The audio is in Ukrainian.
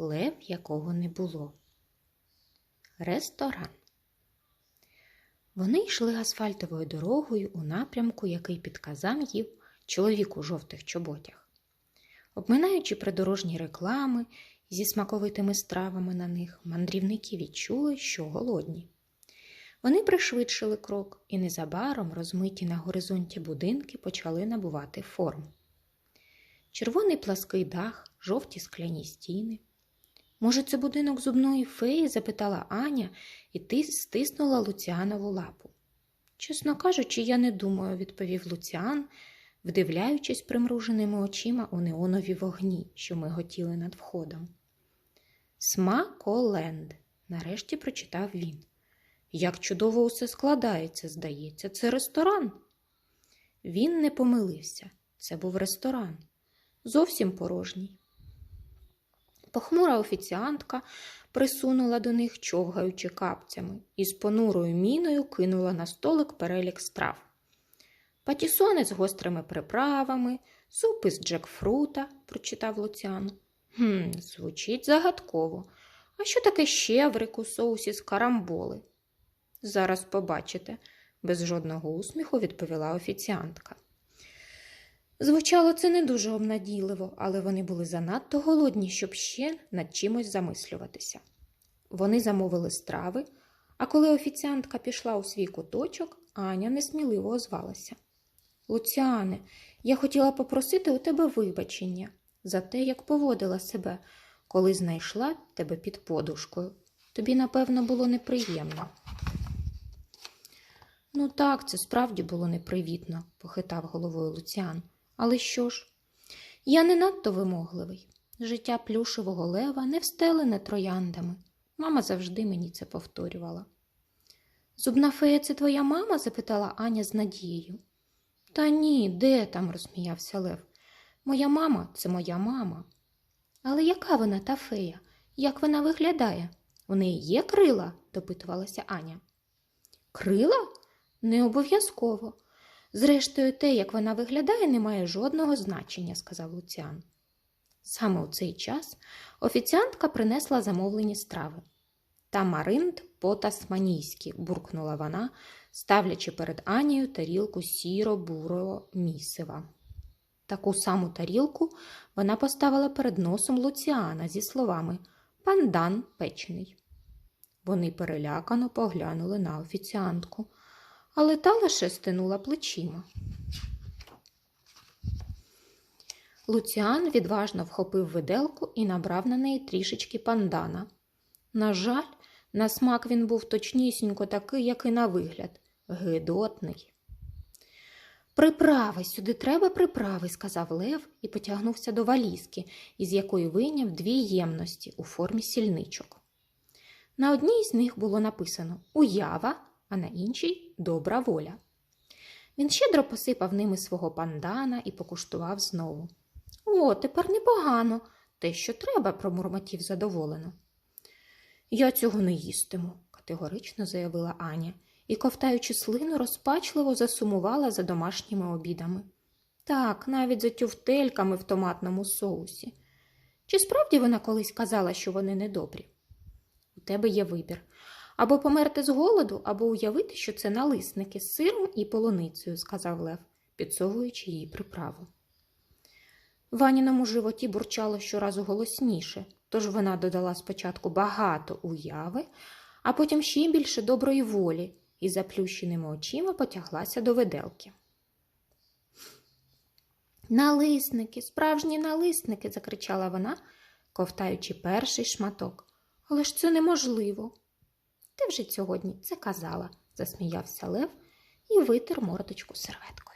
лев якого не було. Ресторан. Вони йшли асфальтовою дорогою у напрямку, який підказав їм чоловік у жовтих чоботях. Обминаючи придорожні реклами зі смаковитими стравами на них, мандрівники відчули, що голодні. Вони пришвидшили крок, і незабаром розмиті на горизонті будинки почали набувати форму. Червоний плаский дах, жовті скляні стіни. Може, це будинок зубної феї? запитала Аня і ти стиснула Луціанову лапу. Чесно кажучи, я не думаю, відповів Луціан, вдивляючись примруженими очима у неонові вогні, що ми готіли над входом. Смаколенд, нарешті прочитав він. Як чудово усе складається, здається, це ресторан. Він не помилився. Це був ресторан. Зовсім порожній. Похмура офіціантка присунула до них, човгаючи капцями, і з понурою міною кинула на столик перелік страв. Патісони з гострими приправами, супи з джекфрута, прочитав Луціан. Хм, звучить загадково. А що таке щеврик у соусі з карамболи? Зараз побачите, без жодного усміху відповіла офіціантка. Звучало це не дуже обнадійливо, але вони були занадто голодні, щоб ще над чимось замислюватися. Вони замовили страви, а коли офіціантка пішла у свій куточок, Аня несміливо озвалася. Луціане, я хотіла попросити у тебе вибачення за те, як поводила себе, коли знайшла тебе під подушкою. Тобі, напевно, було неприємно. Ну так, це справді було непривітно, похитав головою Луціан. Але що ж? Я не надто вимогливий. Життя плюшевого лева не встелене трояндами. Мама завжди мені це повторювала. Зубна фея це твоя мама? запитала Аня з надією. Та ні, де там? розсміявся Лев. Моя мама це моя мама. Але яка вона та фея? Як вона виглядає? У неї є крила? допитувалася Аня. Крила? Не обов'язково. Зрештою, те, як вона виглядає, не має жодного значення, сказав Луціан. Саме у цей час офіціантка принесла замовлені страви. Тамаринд по-тасманійськи, буркнула вона, ставлячи перед Анією тарілку сіро-бурого місива. Таку саму тарілку вона поставила перед носом Луціана зі словами Пандан печений. Вони перелякано поглянули на офіціантку але та лише стинула плечима. Луціан відважно вхопив виделку і набрав на неї трішечки пандана. На жаль, на смак він був точнісінько такий, як і на вигляд, гидотний. Приправи, сюди треба приправи, сказав Лев і потягнувся до валізки, із якої вийняв дві ємності у формі сільничок. На одній з них було написано Уява, а на іншій добра воля. Він щедро посипав ними свого пандана і покуштував знову. О, тепер непогано, те, що треба, промурмотів задоволено. Я цього не їстиму, категорично заявила Аня і, ковтаючи слину, розпачливо засумувала за домашніми обідами. Так, навіть за тюфтельками в томатному соусі. Чи справді вона колись казала, що вони недобрі? У тебе є вибір або померти з голоду, або уявити, що це налисники з сиром і полуницею, сказав Лев, підсовуючи їй приправу. Ваніному животі бурчало щоразу голосніше, тож вона додала спочатку багато уяви, а потім ще більше доброї волі і заплющеними очима потяглася до виделки. Налисники, справжні налисники, закричала вона, ковтаючи перший шматок. Але ж це неможливо. Ти вже сьогодні це казала, засміявся Лев і витер мордочку серветкою.